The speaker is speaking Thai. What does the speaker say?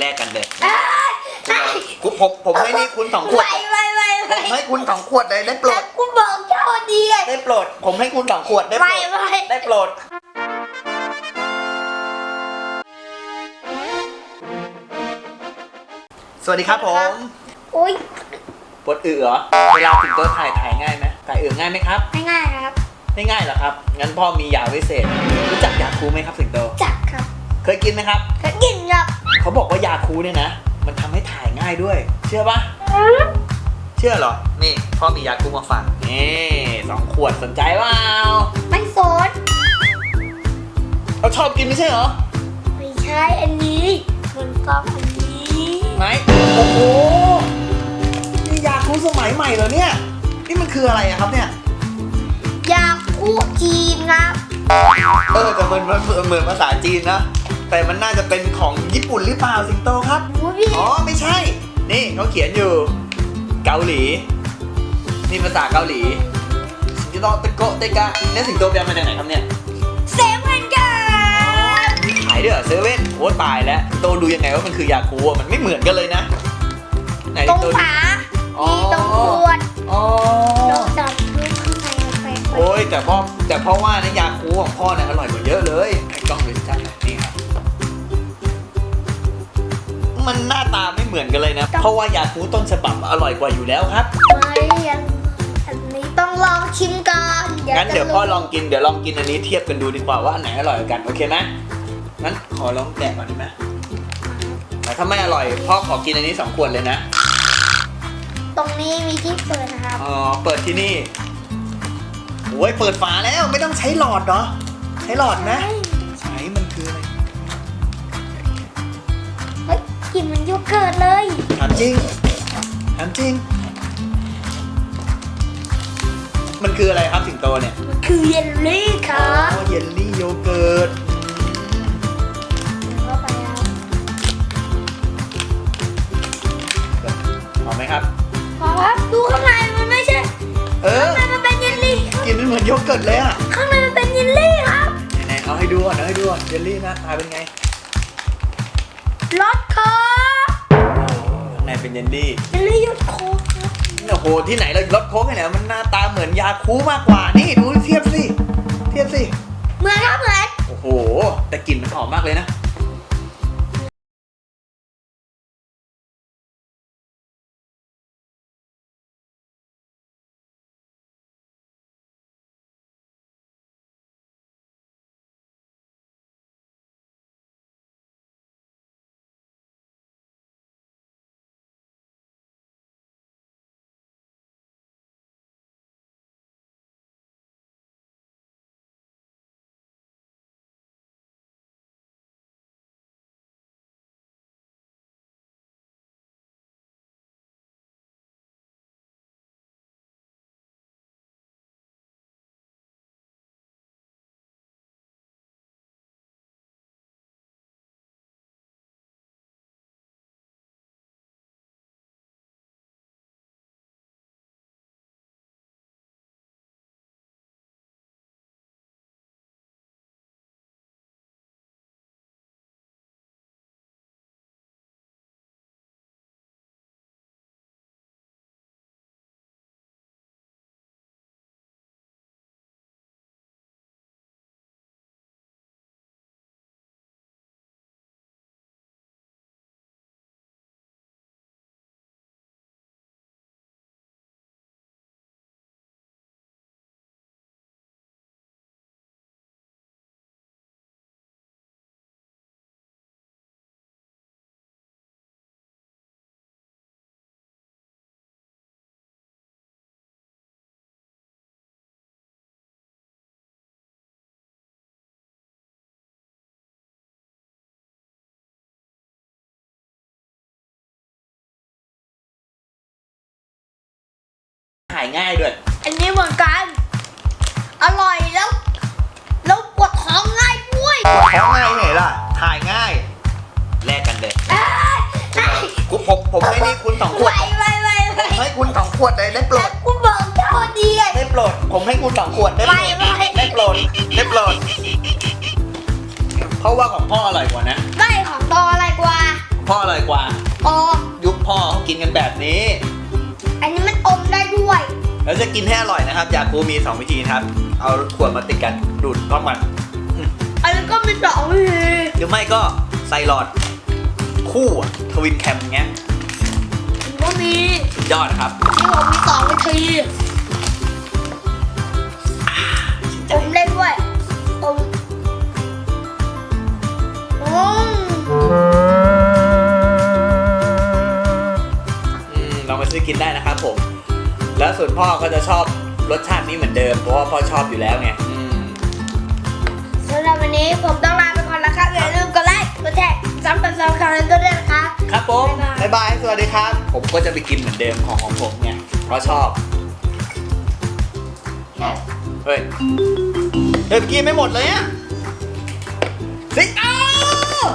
แลกกันเลยเอ้ยคุณเอาคุณผมผมให้นี่คุณสองขวด ไม่ไม่ไม่ผไม่มให้คุณสองขวดเลยได้โปรแต่ดคุณบอกเจ้าดีไงได้โปรด ผมให้คุณสองขวดได้โปรไม่ด ไม่ได้โปรด สวัสดีครับผมโอ้ยปวดอึเหรอ เวลาถึงตัวถ่ายถ่ายง่ายไหมถ่ายอึง่ายไหมครับไม่ง่ายครับ ไม่ง่ายเหรอครับ งั้นพ่อมียาวิเศษ รู้จักยาคูไหมครับสิงโต จักครับ เคยกินไหมครับเคยกินครับ เขาบอกว่ายาคูเนี่ยนะ มันทำให้ถ่ายง่ายด้วย เชื่อปะเชื่อเหรอ นี่พ่อมียาคูมาฝากนี่สองขวดสนใจเปล่าไม่สนเราชอบกินไม่ใช่เหรอ ไม่ใช่อันนี้มันต้องอันนี้ไหนโอ้โหนี่ยาคูสมัยใหม่เหรอเนี่ย นี่มันคืออะไรอะครับเนี่ย ยาคูจีนครับ เออแต่มันมันเหมือนภาษาจีนนะ แต่มันน่าจะเป็นของญี่ปุ่นหรือเปล่าสิงโตครับ โอ้ยพี่อ๋อไม่ใช่ นี่เขาเขียนอยู่ เกาหลี นี่ภาษาเกาหลีสิงโตตะโกะเตกะเนี่ยสิงโตไปเอามาจากไหนครับเนี่ยเซเว่นกันมีขายด้วยเหรอเซเว่นโอ้ตายแล้วโตดูยังไงว่ามันคือยาคูอะมันไม่เหมือนกันเลยนะไหนตรงโตดูฝาอ๋อมีตรงขวดอ๋อเราจับดูข้างในมันไปโอ้ยแต่พ่อแต่พ่อว่านะยาคูของพ่อเนี่ยอร่อยกว่า มันหน้าตาไม่เหมือนกันเลยนะ เพราะว่ายาคูต้นฉบับอร่อยกว่าอยู่แล้วครับไม่ยังอันนี้ต้องลองชิมก่อนงั้นเดี๋ยวจะรู้พ่อลองกินเดี๋ยวลองกินอันนี้เทียบกันดูดีกว่าว่าอันไหนอร่อยกว่ากันโอเคไหมงั้นขอลองแกะก่อนได้ไหมแต่ถ้าไม่อร่อยพ่อขอกินอันนี้สองขวดเลยนะ ตรงนี้มีที่เปิดนะครับอ๋อเปิดที่นี่โอ้ยเปิดฝาแล้วไม่ต้องใช้หลอดเหรอใช้หลอดไหมใช้มันคืออะไรเกลิ่นมันโยเกิร์ตเลยถามจริงถามจริง มันคืออะไรครับสิงโตเนี่ยมันคือเยลลี่คอ๋รับอเยลลี่โยเกิร์ตเข้าไปแล้วหอมไหมครับ พอครับดูข้างในมันไม่ใช่เออ ข้างในมันเป็นเยลลี่กินมันเหมือนโยเกิร์ตเลยอะข้างในมันเป็นเยลลี่ครับไหนๆเอาให้ดูก่อนเอาให้ดูก่อนเยลลี่หนะตาเป็นไงรสโค้กข้าง ในเป็นเยลลี่เยลลี่รสโค้กครับโอ้โหที่ไหนเรารสโค้กที่ไหนมันหน้าตาเหมือนยาคูมากกว่านี่ดูเทียบสิเทียบสิเหมือนครับเหมือนโอ้โหแต่กลิ่นมันหอมมากเลยนะ หายง่ายด้วย อันนี้เหมือนกัน อร่อยแล้ว แล้วปวดท้องง่ายด้วยท้องง่ายไหนล่ะถ่ายง่ายแลกกันเลยเอ้ยเอ้ยกูผมผมให้นี่คุณสองขวดไม่ไม่ไม่ผไม่มให้คุณสองขวดเลยได้โปรแต่ดคุณบอกเจ้าดีไงได้โปรดผมให้คุณสองขวดได้โปรดไม่ไม่ ได้โปรดได้โปรดเพราะว่าของพ่ออร่อยกว่านะไม่ของตออะไรกว่าขพ่ออร่อยกว่าอ๋อยุคพ่อเขากินกันแบบนี้ กินให้อร่อยนะครับ ยาคูมี 2 วิธีนะครับ เอาขวดมาติดกันดูดพร้อมกันอืมอันนี้ก็มีสองวิธีหรือไม่ก็ใส่หลอด คู่อะทวินแคมเงี้ยผมก็มีสุดยอดนะครับนี่ผมมีสองวิธีอมได้ด้วยอมอืมอืมลองไปซื้อกินได้นะครับผมแล้ว ส่วนพ่อก็จะชอบรสชาตินี้เหมือนเดิม เพราะว่าพ่อชอบอยู่แล้วไงอืมสำหรับวันนี้ผมต้องลาไปก่อนนะครับอย่าลืมกดไลค์กดแชร์ซับสไครต์กันด้วยนะครับ ครับผมบ๊ายบายบ๊ายบายสวัสดีครับ ผมก็จะไปกินเหมือนเดิมของของผมไงเพราะชอบเฮ้ยเฮ้ยเมื่อกี้ไม่หมดเลยอะสิอ้าว